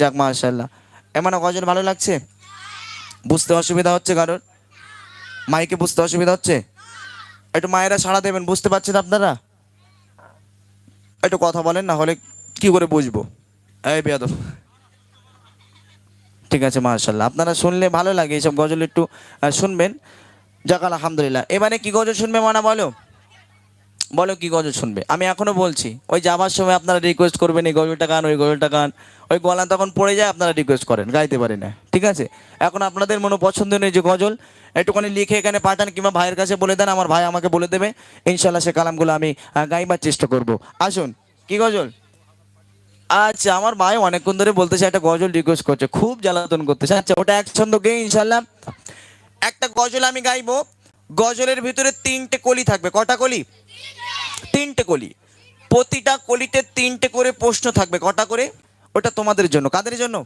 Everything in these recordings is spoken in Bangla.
যাক মাশাল্লাহ এমন গজল ভালো লাগছে? বুঝতে অসুবিধা হচ্ছে কারোর? মাইকে বুঝতে অসুবিধা হচ্ছে? একটু মায়েরা সাড়া দেবেন, বুঝতে পারছেন আপনারা? একটু কথা বলেন না, হলে কি করে বুঝব? এই ঠিক আছে মাশাল্লাহ আপনারা শুনলে ভালো লাগে, এইসব গজল একটু শুনবেন। যাক, আলহামদুলিল্লাহ। এবারে কি গজল শুনবে মানা বলো? বলো কি গজল শুনবে? আমি এখনও বলছি, ওই যাবার সময় আপনারা রিকোয়েস্ট করবেন, এই গজলটা গান, ওই গজলটা গান। ওই গলা তখন পড়ে যায়, আপনারা রিকোয়েস্ট করেন, গাইতে পারি না, ঠিক আছে? এখন আপনাদের মনে পছন্দ নেই যে গজল, একটুখানি লিখে এখানে পাঠান কিংবা ভাইয়ের কাছে বলে দেন, আমার ভাই আমাকে বলে দেবে। ইনশাল্লাহ সে কালামগুলো আমি গাইবার চেষ্টা করব। আসুন, কি গজল? আচ্ছা আমার ভাই অনেকক্ষণ ধরে বলতেছে, একটা গজল রিকোয়েস্ট করছে, খুব জ্বালাতন করতেছে। আচ্ছা ওটা এক ছন্দ গে ইনশাল্লাহ একটা গজল আমি গাইবো। গজলের ভিতরে তিনটে কলি থাকবে। কটা কলি? তিনটে কলি। প্রতিটা কলিতে তিনটে করে প্রশ্ন থাকবে। কটা করে? ওটা তোমাদের জন্য। কাদের জন্য?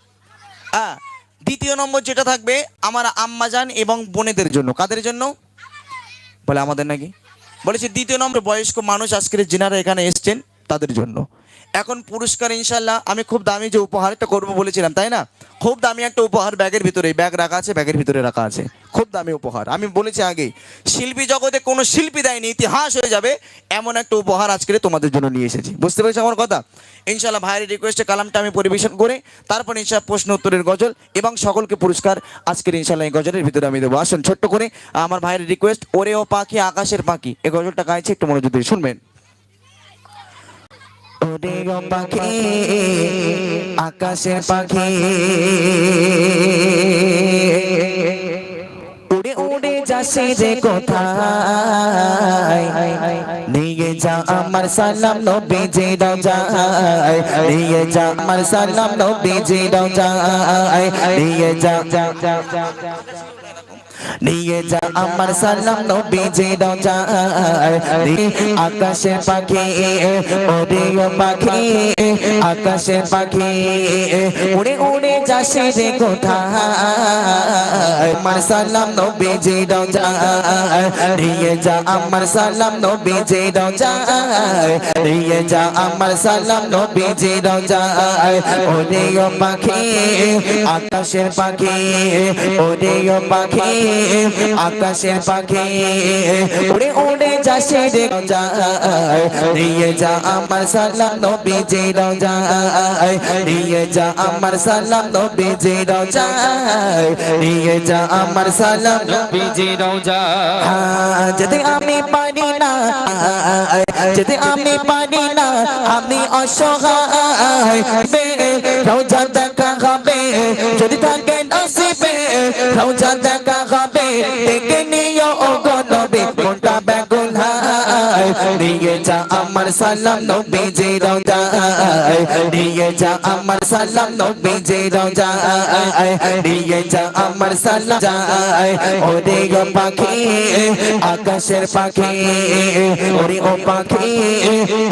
হ্যাঁ দ্বিতীয় নম্বর যেটা থাকবে, আমার আম্মাজান এবং বোনেদের জন্য। কাদের জন্য? বলে আমাদের নাকি। বলেছে, দ্বিতীয় নম্বর বয়স্ক মানুষ আজকের যিনারা এখানে এসছেন, তাদের জন্য। এখন পুরস্কার ইনশাল্লাহ আমি খুব দামি যে উপহারটা করব বলেছিলাম, তাই না? খুব দামি একটা উপহার ব্যাগের ভিতরে ব্যাগ রাখা আছে, ব্যাগের ভিতরে রাখা আছে। খুব দামি উপহার। আমি বলেছি আগেই, শিল্পী জগতে কোনো শিল্পী দেয়নি, ইতিহাস হয়ে যাবে, এমন একটা উপহার আজকে তোমাদের জন্য নিয়ে এসেছি। বুঝতে পেরেছ আমার কথা? ইনশাল্লাহ ভাইয়ের রিকোয়েস্টে কালামটা আমি পরিবেশন করে, তারপর ইনশাল্লাহ প্রশ্ন উত্তরের গজল এবং সকলকে পুরস্কার আজকের ইনশাল্লাহ এই গজলের ভিতরে আমি দেবো। আসুন ছোট্ট করে আমার ভাইয়ের রিকোয়েস্ট ওরে ও পাখি আকাশের পাখি। এই গজলটা গাইছে, একটু মনোযোগ দিয়ে শুনবেন। ওরে ও পাখি, আকাশের পাখি। উড়ে উড়ে যাসি রে কোথায়? নিয়ে যা আমার সালাম নবীজি রওজায় নিয়ে যা আমার সালাম নবীজি রওজায় নিয়ে যা নিয়ে যা আমার সালাম নবীজি রওজায় আকাশের পাখি, ওরে পাখি আকাশের পাখি, উড়ে উড়ে যাসি রে কোথায়? আমার সালাম নবীজি রওজায় নিয়ে যা আমার সালাম নবীজি রওজায় নিয়ে যা আমার সালাম নবীজি রওজায় ওরে ও পাখি আকাশের পাখি ওরে ও পাখি আকাশের পাখি উড়ে উড়ে যাসে রে রওজায় নিয়ে যা আমার সালাম নবীজি রওজায় নিয়ে যা আমার সালাম নবীজি রওজায় নিয়ে যা আমার সালাম নবীজি রওজা হ্যাঁ, যদি আমি পারি না যদি আমি পারি না আমি অসহায়। বে, রওজা দেখা হবে যদি থাকে নসিবে রোজা দেখা হবে দেখে নিও ও গো কোনটা হায় নিয়ে যা আমার সালাম নবীজি রওজায় নিয়ে যা আমার সালাম নবীজি রওজায় নিয়ে যা আমার সালাম যায় ওরে গো পাখি আকাশের পাখি ওরে ও পাখি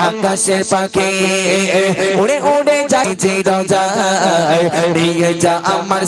আকাশের পাখি উড়ে উড়ে যাই যে রওজায় নিয়ে যা আমার